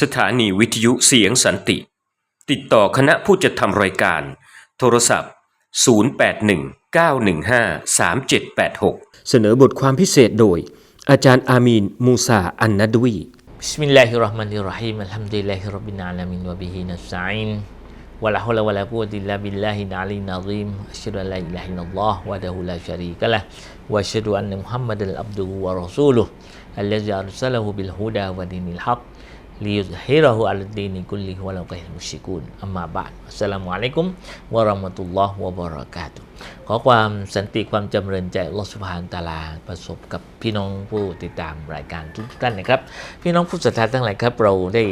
สถานีวิทยุเสียงสันติ ติดต่อคณะผู้จัดทำรายการ โทรศัพท์ 0819153786 เสนอบทความพิเศษโดย อาจารย์อามีน มูซา อันนัดวี بسم الله الرحمن الرحيم الحمد لله رب العالمين وبه نستعين ولا حول ولا قوة إلا بالله العلي العظيم أشهد أن لا إله إلا الله وحده لا شريك له وأشهد أن محمدا عبده ورسوله الذي أرسله بالهدى ودين الحق ليظهره على الدين كله ولو كره المشركون أما بعد السلام عليكم ورحمة الله وبركاته ขอความสันติความจำเริญใจอัลลอฮฺสุบฮานตะอาลาประสบกับพี่น้องผู้ติดตามรายการทุกท่านนะครับ พี่น้องผู้ศรัทธาทั้งหลายครับ เราได้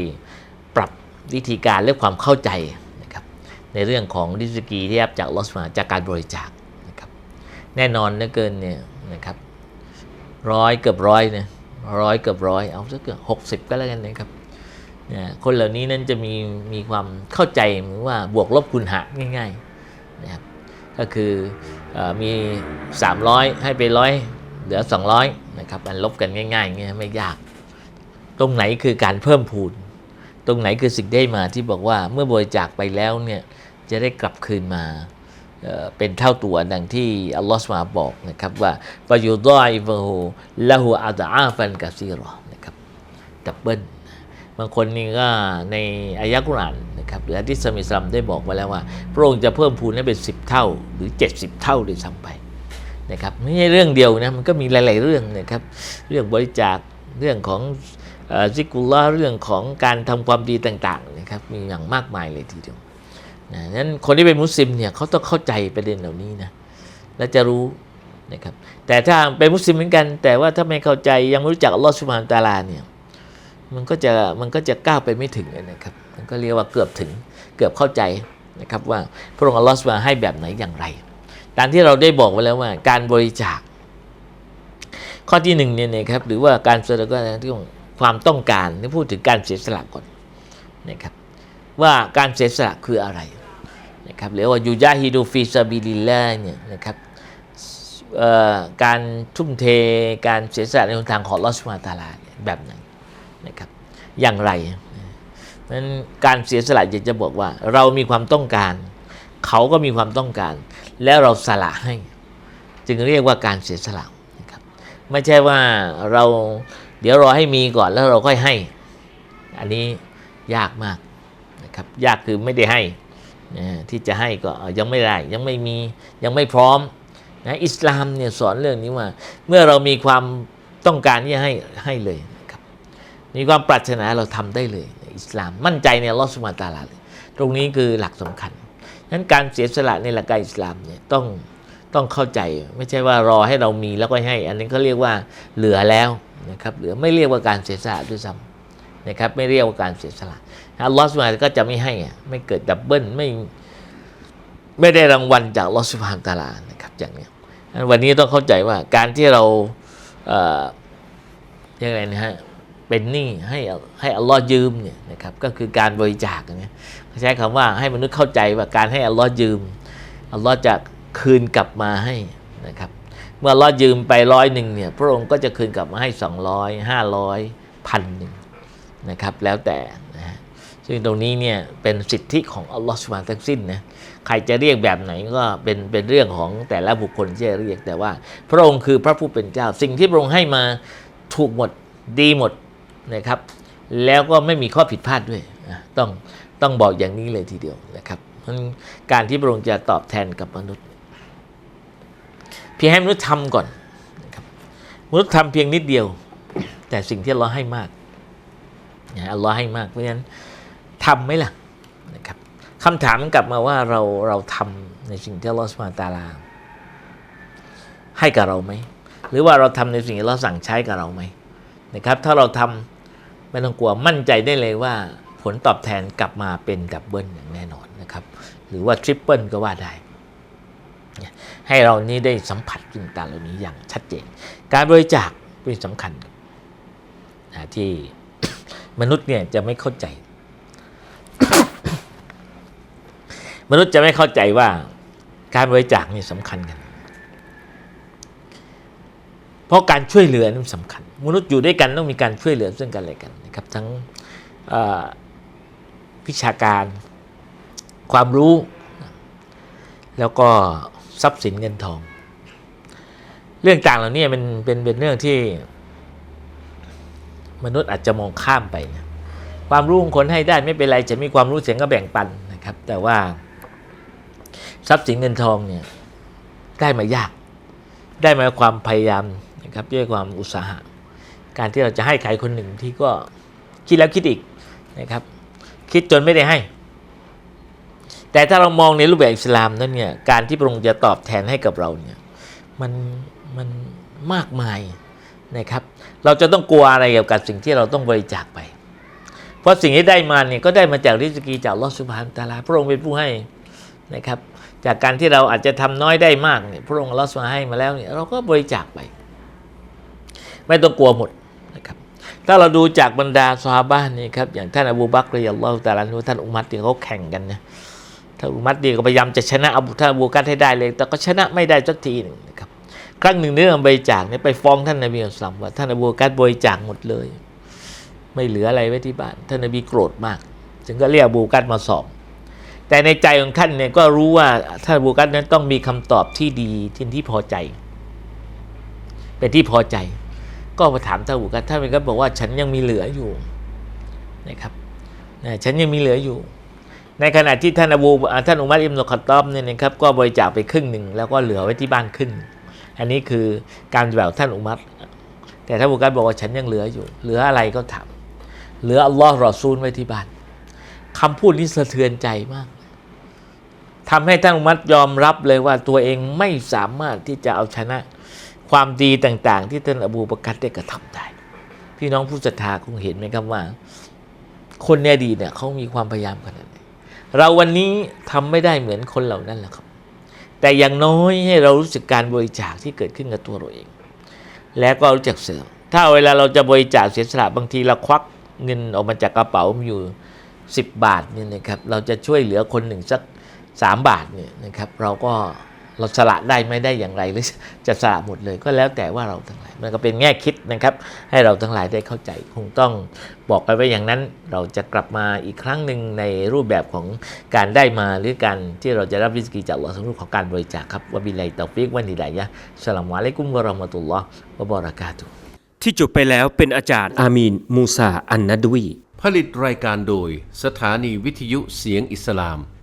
ปรับวิธีการและความเข้าใจนะครับในเรื่องของริสกีที่รับจากอัลลอฮฺสุบฮานจากการบริจาคนะครับแน่นอนเหลือเกินเนี่ยนะครับร้อยเกือบร้อยเนี่ยร้อยเกือบร้อยเอาสักเกือบหกสิบก็แล้วกันนะครับเ นี่ยคนเหล่านี้นั้นจะมีมีความเข้าใจหมือว่าบวกลบคูณหารง่ายๆนะครับก็คืออมี 300 ให้ไปร้อยเหลือ 200นะครับมันลบกันง่ายง่างเงี้ยไม่ยาก ตรงไหนคือการเพิ่มพูน ตรงไหนคือสิ่งได้มาที่บอกว่าเมื่อบริจาคไปแล้วเนี่ยจะได้กลับคืนมาเป็นเท่าตัวดังที่อัลลอฮฺสมาบอกนะครับว่าฟายุดอยฟะฮูละหูอาตอาฟันกาซีรอนะครับดับเบิล บางคนนี่ก็ในอายะกุรานนะครับหรือที่สมิสลัมได้บอกมาแล้วว่า พระองค์จะเพิ่มพูนให้เป็น 10 เท่าหรือ 70 เท่าด้วยซ้ำไปนะครับไม่ใช่เรื่องเดียวนะมันก็มีหลาย ๆ เรื่องนะครับ เรื่องบริจาคเรื่องของซิกุลลาห์เรื่องของการทำความดีต่าง ๆ นะครับ มีอย่างมากมายเลยทีเดียวนะนั้นคนที่เป็นมุสลิมเนี่ยเขาต้องเข้าใจประเด็นเหล่านี้นะและจะรู้นะครับแต่ถ้าเป็นมุสลิมเหมือนกัน แต่ว่าถ้าไม่เข้าใจยังไม่รู้จักอัลลอฮฺสุบฮานตาลาเนี่ย มันก็จะมันก็จะก้าวไปไม่ถึงนะครับ มันก็เรียกว่าเกือบถึงเกือบเข้าใจนะครับว่าพระองค์อัลลอฮฺมาให้แบบไหนอย่างไรตามที่เราได้บอกไว้แล้วว่า การบริจาค ข้อที่หนึ่งเนี่ยนะครับหรือว่าการแสดงที่องความต้องการที่พูดถึงการเสียสละก่อนนะครับว่าการเสียสละคืออะไรนะครับหรือว่ายูยาฮิดูฟิซาบิลิลลาเนี่ยนะครับเอ่อการทุ่มเทการเสียสละในทางของลอสุบฮาตาลาแบบไหน นะครับ อย่างไรนั้นการเสียสละอยากจะบอกว่า เรามีความต้องการ เขาก็มีความต้องการ แล้วเราสละให้ จึงเรียกว่าการเสียสละนะครับ ไม่ใช่ว่าเราเดี๋ยวรอให้มีก่อนแล้วเราค่อยให้ อันนี้ยากมากนะครับยากคือไม่ได้ให้ที่จะให้ก็ยังไม่ได้ยังไม่มียังไม่พร้อมนะอิสลามเนี่ยสอนเรื่องนี้ว่า เมื่อเรามีความต้องการที่จะให้ให้เลย มีความปรารถนาเราทำได้เลยอิสลามมั่นใจในลอสุบฮาตาลาเลยตรงนี้คือหลักสำคัญนั้นการเสียสละในหลักการอิสลามเนี่ยต้องต้องเข้าใจไม่ใช่ว่ารอให้เรามีแล้วก็ให้ อันนี้เขาเรียกว่าเหลือแล้วนะครับเหลือไม่เรียกว่าการเสียสละด้วยซ้ำนะครับไม่เรียกว่าการเสียสละอัลลอฮฺสุบฮานะฮูวะตาก็จะไม่ให้อะไม่เกิดดับเบิลไม่ไม่ได้รางวัลจากลอสุบฮานตาลานะครับอย่างนี้วันนี้ต้องเข้าใจว่าการที่เราเอ่อยกอะไรนะฮะ เป็นหนี้ให้ให้อัลลอฮ์ยืมเนี่ยนะครับก็คือการบริจาคเนะใช้คำว่าให้มนุษย์เข้าใจว่าการให้อัลลอฮ์ยืมอัลลอฮ์จะคืนกลับมาให้นะครับ เมื่ออัลลอฮ์ยืมไปร้อยหนึ่งเนี่ยพระองค์ก็จะคืนกลับมาให้สองร้อยห้าร้อยพันหนึ่งนะครับแล้วแต่นะฮะซึ่งตรงนี้เนี่ยเป็นสิทธิของอัลลอฮ์สุบานทั้งสิ้นนะใครจะเรียกแบบไหนก็เป็นเป็นเรื่องของแต่ละบุคคลที่จะเรียกแต่ว่า พระองค์คือพระผู้เป็นเจ้า สิ่งที่พระองค์ให้มาถูกหมดดีหมด นะครับ แล้วก็ไม่มีข้อผิดพลาดด้วยต้องต้องบอกอย่างนี้เลยทีเดียวนะครับการที่พระองค์จะตอบแทนกับมนุษย์เพียงให้มนุษย์ทำก่อนนะครับมนุษย์ทำเพียงนิดเดียว แต่สิ่งที่เราให้มากนะอัลลอฮ์ให้มากเพราะฉะนั้นทำไหมล่ะนะครับคำถามกลับมาว่าเราเราทำในสิ่งที่ลอสุบฮานะฮูวะตาลา ให้กับเราไหม หรือว่าเราทำในสิ่งที่เราสั่งใช้กับเราไหมนะครับ ถ้าเราทำ ไม่ต้องกลัวมั่นใจได้เลยว่าผลตอบแทนกลับมาเป็นดับเบิลอย่างแน่นอนนะครับ หรือว่าทริปเปิลก็ว่าได้ ให้เรานี้ได้สัมผัสสิ่งต่างเหล่านี้อย่างชัดเจน การบริจาคเป็นสำคัญนะที่มนุษย์เนี่ยจะไม่เข้าใจ มนุษย์จะไม่เข้าใจว่าการบริจาคนี่สำคัญกัน ราะการช่วยเหลือนั้นสำคัญ มนุษย์อยู่ด้วยกันต้องมีการช่วยเหลือซึ่งกันและกันนะครับทั้งวิชาการ ความรู้ แล้วก็ทรัพย์สินเงินทอง เรื่องต่างเหล่านี้เป็นเป็นเป็นเรื่องที่ มนุษย์อาจจะมองข้ามไปนะความรู้ของคนให้ได้ไม่เป็นไรจะมีความรู้เสียงก็แบ่งปันนะครับ แต่ว่าทรัพย์สินเงินทองเนี่ยได้มายาก ได้มาความพยายาม ครับด้วยความอุตสาหะ การที่เราจะให้ใครคนหนึ่งที่ก็คิดแล้วคิดอีกนะครับ คิดจนไม่ได้ให้ แต่ถ้าเรามองในรูปแบบอิสลามนั้นเนี่ยการที่พระองค์จะตอบแทนให้กับเราเนี่ยมันมันมากมายนะครับ เราจะต้องกลัวอะไรเกี่ยวกับสิ่งที่เราต้องบริจาคไป เพราะสิ่งที่ได้มาเนี่ยก็ได้มาจากริสกีจากอัลอสุบานตาลาพระองค์เป็นผู้ให้นะครับ จากการที่เราอาจจะทำน้อยได้มากเนี่ยพระองค์อัลอสุบาให้มาแล้วเนี่ยเราก็บริจาคไป ไม่ต้องกลัวหมดนะครับถ้าเราดูจากบรรดาซอฮาบะห์นี่ครับอย่างท่านอบูบักรรอัลลอฮฺตาลานุท่านอุมัรเนี่ยเขาแข่งกันนะท่านอุมัรเนี่ยก็พยายามจะชนะอบูท่านอบูกัรให้ได้เลย แต่ก็ชนะไม่ได้สักทีหนึ่งนะครับครั้งหนึ่งเรื่องบริจาคเนี่ยไปฟ้องท่านนบีอัลสลัมว่าท่านอบูกัรบริจาคหมดเลย ไม่เหลืออะไรไว้ที่บ้าน ท่านนบีโกรธมาก จึงก็เรียกอบูกัรมาสอบแต่ในใจของท่านเนี่ยก็รู้ว่าท่านอบูกัรนั้นต้องมีคำตอบที่ดีที่ที่พอใจ เป็นที่พอใจ ก็มาถามท่านอบูกัรท่านอบูกัรบอกว่าฉันยังมีเหลืออยู่นะครับนะฉันยังมีเหลืออยู่ ในขณะที่ท่านอบูท่านอุมัรอิมนุขัตตอบเนี่ยนะครับก็บริจาคไปครึ่งหนึ่งแล้วก็เหลือไว้ที่บ้านครึ่งหนึ่งอันนี้คือการแบบท่านอุมัรแต่ท่านอบูกัรบอกว่าฉันยังเหลืออยู่ เหลืออะไรก็ถามเหลืออัลลอฮ์รอซูลไว้ที่บ้านคำพูดนี้สะเทือนใจมากทำให้ท่านอุมัรยอมรับเลยว่าตัวเองไม่สามารถที่จะเอาชนะ ความดีต่างๆ ที่ท่านอบูบักรได้กระทำได้ พี่น้องผู้ศรัทธาคงเห็นไหมครับว่า คนในอดีตเนี่ยเขามีความพยายามขนาดไหนเราวันนี้ทำไม่ได้เหมือนคนเหล่านั้นแหละครับ แต่อย่างน้อยให้เรารู้สึกการบริจาคที่เกิดขึ้นกับตัวเราเอง แล้วก็รู้จักเสือถ้าเวลาเราจะบริจาคเสียสละบางทีเราควักเงินออกมาจากกระเป๋ามีอยู่ 10 บาทเนี่ยนะครับเราจะช่วยเหลือคนหนึ่งสัก 3 บาทเนี่ยนะครับเราก็ เราสละได้ไม่ได้อย่างไรหรือจะสละหมดเลยก็แล้วแต่ว่าเราทั้งหลายมันก็เป็นแง่คิดนะครับ ให้เราทั้งหลายได้เข้าใจ คงต้องบอกไปไว้อย่างนั้น เราจะกลับมาอีกครั้งหนึ่งในรูปแบบของการได้มาหรือการที่เราจะรับริสกีจากอัลลอฮ์สำหรับของการบริจาคครับวะบิลลาฮิตอฟิกวันฮิดายะฮ์อัสสลามุอะลัยกุมวะเราะห์มะตุลลอฮ์วะบะเราะกาตุฮ์ที่จบไปแล้วเป็นอาจารย์อามีนมูซาอันนัดวีผลิตรายการโดย สถานีวิทยุเสียงอิสลาม